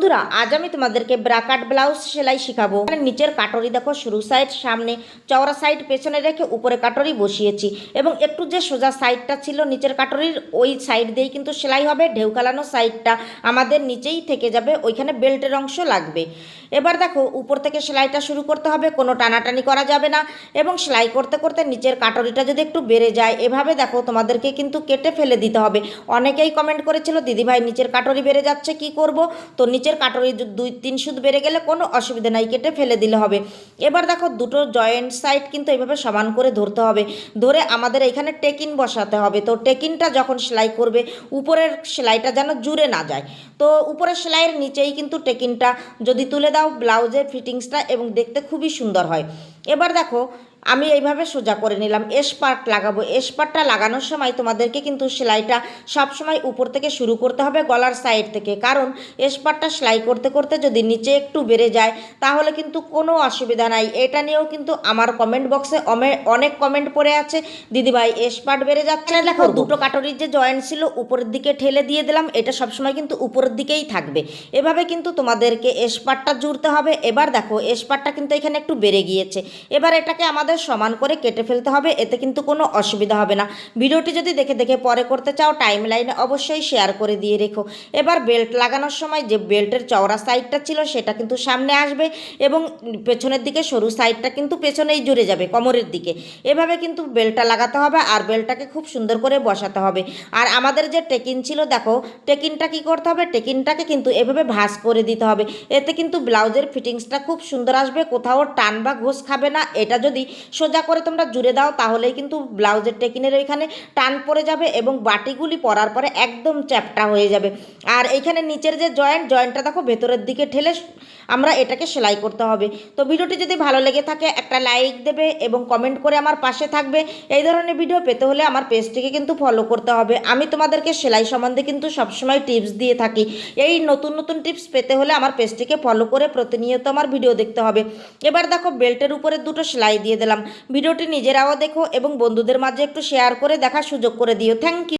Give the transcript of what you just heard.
বন্ধুরা, আজ আমি তোমাদেরকে ব্রাকাট ব্লাউজ সেলাই শেখাবো। নিচের কাটরি দেখো, শুরু সাইড সামনে, চওড়া সাইড পেছনে রেখে উপরে কাটরি বসিয়েছি। এবং একটু যে সোজা সাইডটা ছিল, নিচের কাটরির ওই সাইড দিয়েই কিন্তু সেলাই হবে ঢেউকালানো সাইডটা আমাদের নিচেই থেকে যাবে, ওইখানে বেল্টের অংশ লাগবে। এবার দেখো, উপর থেকে সেলাইটা শুরু করতে হবে, কোনো টানাটানি করা যাবে না। এবং সেলাই করতে করতে নিচের কাটরিটা যদি একটু বেড়ে যায়, এভাবে দেখো তোমাদেরকে কিন্তু কেটে ফেলে দিতে হবে। অনেকেই কমেন্ট করেছিল, দিদিভাই, নিচের কাটরি বেড়ে যাচ্ছে, কি করব? তো নিচের কাটরি দুই তিন সুদ বেড়ে গেলে কোনো অসুবিধা নাই, কেটে ফেলে দিলে হবে। এবার দেখো দুটো জয়েন্ট সাইড কিন্তু এইভাবে সমান করে ধরতে হবে। ধরে আমাদের এখানে টেকিন বসাতে হবে। তো টেকিনটা যখন সেলাই করবে, উপরের সেলাইটা যেন জুড়ে না যায়। তো উপরের সেলাইয়ের নিচেই কিন্তু টেকিনটা যদি তুলে দাও ব্লাউজের ফিটিংসটা এবং দেখতে খুবই সুন্দর হয়। এবার দেখো আমি এইভাবে সোজা করে নিলাম এস পার্ট লাগাবো। এস পার্টটা লাগানোর সময় তোমাদেরকে কিন্তু সেলাইটা সবসময় উপর থেকে শুরু করতে হবে গলার সাইড থেকে। কারণ এস পার্টটা সেলাই করতে করতে যদি নিচে একটু বেড়ে যায় তাহলে কিন্তু কোনো অসুবিধা নাই। এটা নিয়েও কিন্তু আমার কমেন্ট বক্সে অনেক কমেন্ট পড়ে আছে। দিদিভাই এস পার্ট বেড়ে যাচ্ছে। না দেখো দুটো কাটরির যে জয়েন্ট ছিল উপরের দিকে ঠেলে দিয়ে দিলাম। এটা সবসময় কিন্তু উপরের দিকেই থাকবে। এভাবে কিন্তু তোমাদেরকে এস পার্টটা জুড়তে হবে। এবার দেখো এস পার্টটা কিন্তু এখানে একটু বেড়ে গিয়েছে। এবার এটাকে আমাদের সমান করে কেটে ফেলতে হবে, এতে কিন্তু কোনো অসুবিধা হবে না। ভিডিওটি যদি দেখে দেখে পরে করতে চাও টাইম লাইনে অবশ্যই শেয়ার করে দিয়ে রেখো। এবার বেল্ট লাগানোর সময় যে বেল্টের চওড়া সাইডটা ছিল, সেটা কিন্তু সামনে আসবে এবং পেছনের দিকে সরু সাইডটা কিন্তু পেছনেই জুড়ে যাবে, কোমরের দিকে। এভাবে কিন্তু বেল্টটা লাগাতে হবে আর বেল্টটাকে খুব সুন্দর করে বসাতে হবে। আর আমাদের যে টেকিন ছিল, দেখো, টেকিনটা কি করতে হবে? টেকিনটাকে কিন্তু এভাবে ভাঁজ করে দিতে হবে। এতে কিন্তু ব্লাউজের ফিটিংসটা খুব সুন্দর আসবে, কোথাও টান বা ঘোষ খাবে না, এটা যদি সোজা করে তোমরা জুড়ে দাও, তাহলেই কিন্তু ব্লাউজের টেকিনের ওইখানে টান পড়ে যাবে এবং বাটিগুলি পরার পরে একদম চ্যাপটা হয়ে যাবে। আর এইখানে নিচের যে জয়েন্ট, জয়েন্টটা দেখো ভেতরের দিকে ঠেলে আমরা এটাকে সেলাই করতে হবে। তো ভিডিওটি যদি ভালো লেগে থাকে, একটা লাইক দেবে এবং কমেন্ট করে আমার পাশে থাকবে। এই ধরনের ভিডিও পেতে হলে আমার পেজটিকে কিন্তু ফলো করতে হবে। আমি তোমাদেরকে সেলাই সম্বন্ধে কিন্তু সবসময় টিপস দিয়ে থাকি। এই নতুন নতুন টিপস পেতে হলে আমার পেজটিকে ফলো করে প্রতিনিয়ত আমার ভিডিও দেখতে হবে। এবার দেখো বেল্টের উপরে দুটো সেলাই দিয়ে দিলাম। ভিডিওটি নিজেরাও দেখো এবং বন্ধুদের মাঝে একটু শেয়ার করে দেখার সুযোগ করে দিও। Thank you